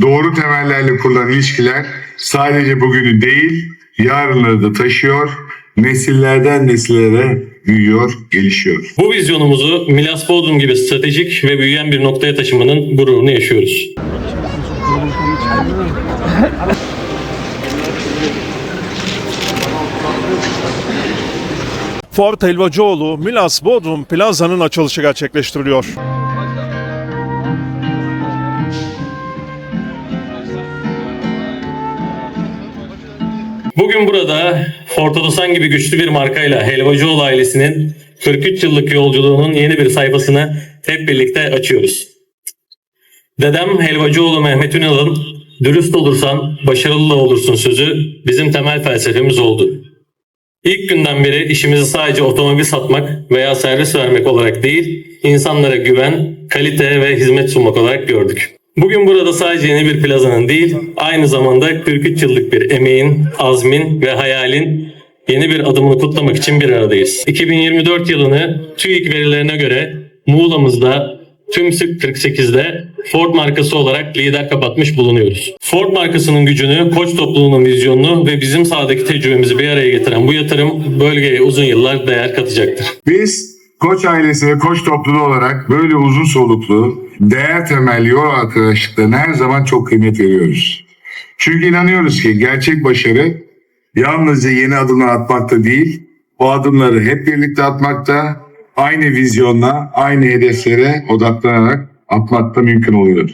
Doğru temellerle kurulan ilişkiler sadece bugünü değil, yarınları da taşıyor, nesillerden nesillere büyüyor, gelişiyor. Bu vizyonumuzu Milas Bodrum gibi stratejik ve büyüyen bir noktaya taşımanın gururunu yaşıyoruz. Ford Helvacıoğlu Milas Bodrum Plaza'nın açılışı gerçekleştiriliyor. Bugün burada Ford Otosan gibi güçlü bir markayla Helvacıoğlu ailesinin 43 yıllık yolculuğunun yeni bir sayfasını hep birlikte açıyoruz. Dedem Helvacıoğlu Mehmet Ünal'ın dürüst olursan başarılı da olursun sözü bizim temel felsefemiz oldu. İlk günden beri işimizi sadece otomobil satmak veya servis vermek olarak değil, insanlara güven, kalite ve hizmet sunmak olarak gördük. Bugün burada sadece yeni bir plazanın değil, aynı zamanda 43 yıllık bir emeğin, azmin ve hayalin yeni bir adımını kutlamak için bir aradayız. 2024 yılını TÜİK verilerine göre Muğla'mızda tüm 48'de Ford markası olarak lider kapatmış bulunuyoruz. Ford markasının gücünü, koç topluluğunun vizyonunu ve bizim sahadaki tecrübemizi bir araya getiren bu yatırım bölgeye uzun yıllar değer katacaktır. Biz Koç ailesi Koç topluluğu olarak böyle uzun soluklu, değer temelli yol arkadaşlıklarına her zaman çok kıymet veriyoruz. Çünkü inanıyoruz ki gerçek başarı yalnızca yeni adımlar atmakta değil, o adımları hep birlikte atmakta, aynı vizyonla, aynı hedeflere odaklanarak atmakta mümkün oluyor.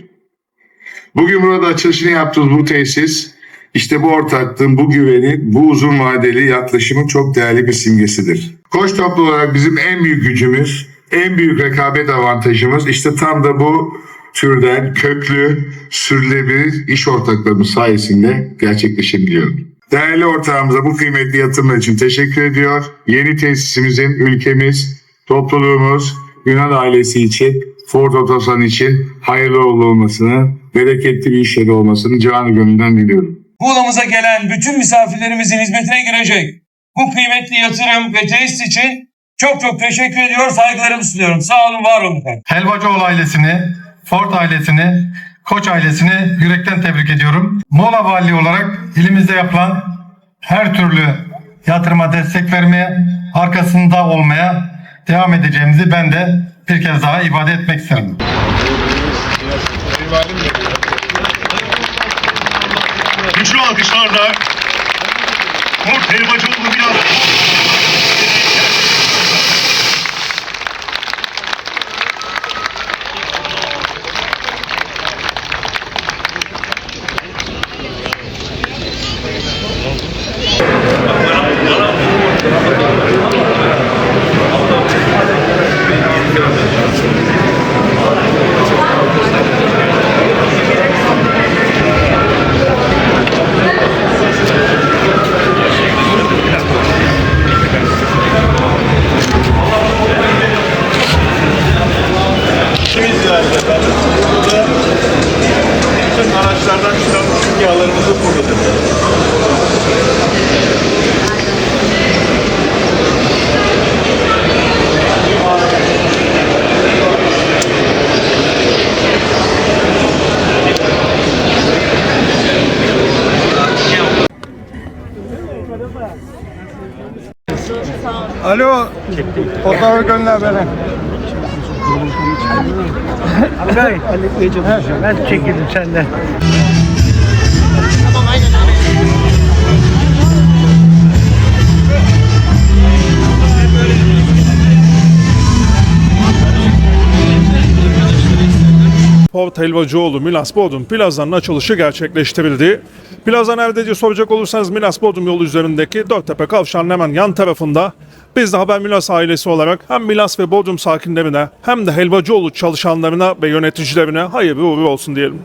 Bugün burada açılışını yaptığımız bu tesis, işte bu ortaklığın, bu güvenin, bu uzun vadeli yaklaşımın çok değerli bir simgesidir. Koç toplu olarak bizim en büyük gücümüz, en büyük rekabet avantajımız işte tam da bu türden köklü, sürdürülebilir iş ortaklarımız sayesinde gerçekleşebiliyor. Değerli ortağımıza bu kıymetli yatırımlar için teşekkür ediyor. Yeni tesisimizin ülkemiz, topluluğumuz, Yunan ailesi için, Ford Otosan için hayırlı olmasını, bereketli bir iş yeri olmasını canı gönülden diliyorum. Muğla'mıza gelen bütün misafirlerimizin hizmetine girecek bu kıymetli yatırım ve tesis için çok çok teşekkür ediyor, saygılarımı sunuyorum. Sağ olun, var olun efendim. Helvacıoğlu ailesini, Ford ailesini, Koç ailesini yürekten tebrik ediyorum. Muğla Valiliği olarak ilimizde yapılan her türlü yatırıma destek vermeye, arkasında olmaya devam edeceğimizi ben de bir kez daha ifade etmek isterim. Alkışlarla Ford Helvacıoğlu biraz Alo, fotoğrafı gönder beni. Gayet halletmeye çalışacağım. Ben çekildim senden. Ford Helvacıoğlu Milas Bodrum Plaza'nın açılışı gerçekleştirildi. Plaza nerede diye soracak olursanız Milas Bodrum yolu üzerindeki Dörttepe Kavşağı'nın hemen yan tarafında. Biz de Haber Milas ailesi olarak hem Milas ve Bodrum sakinlerine hem de Helvacıoğlu çalışanlarına ve yöneticilerine hayırlı uğurlu olsun diyelim.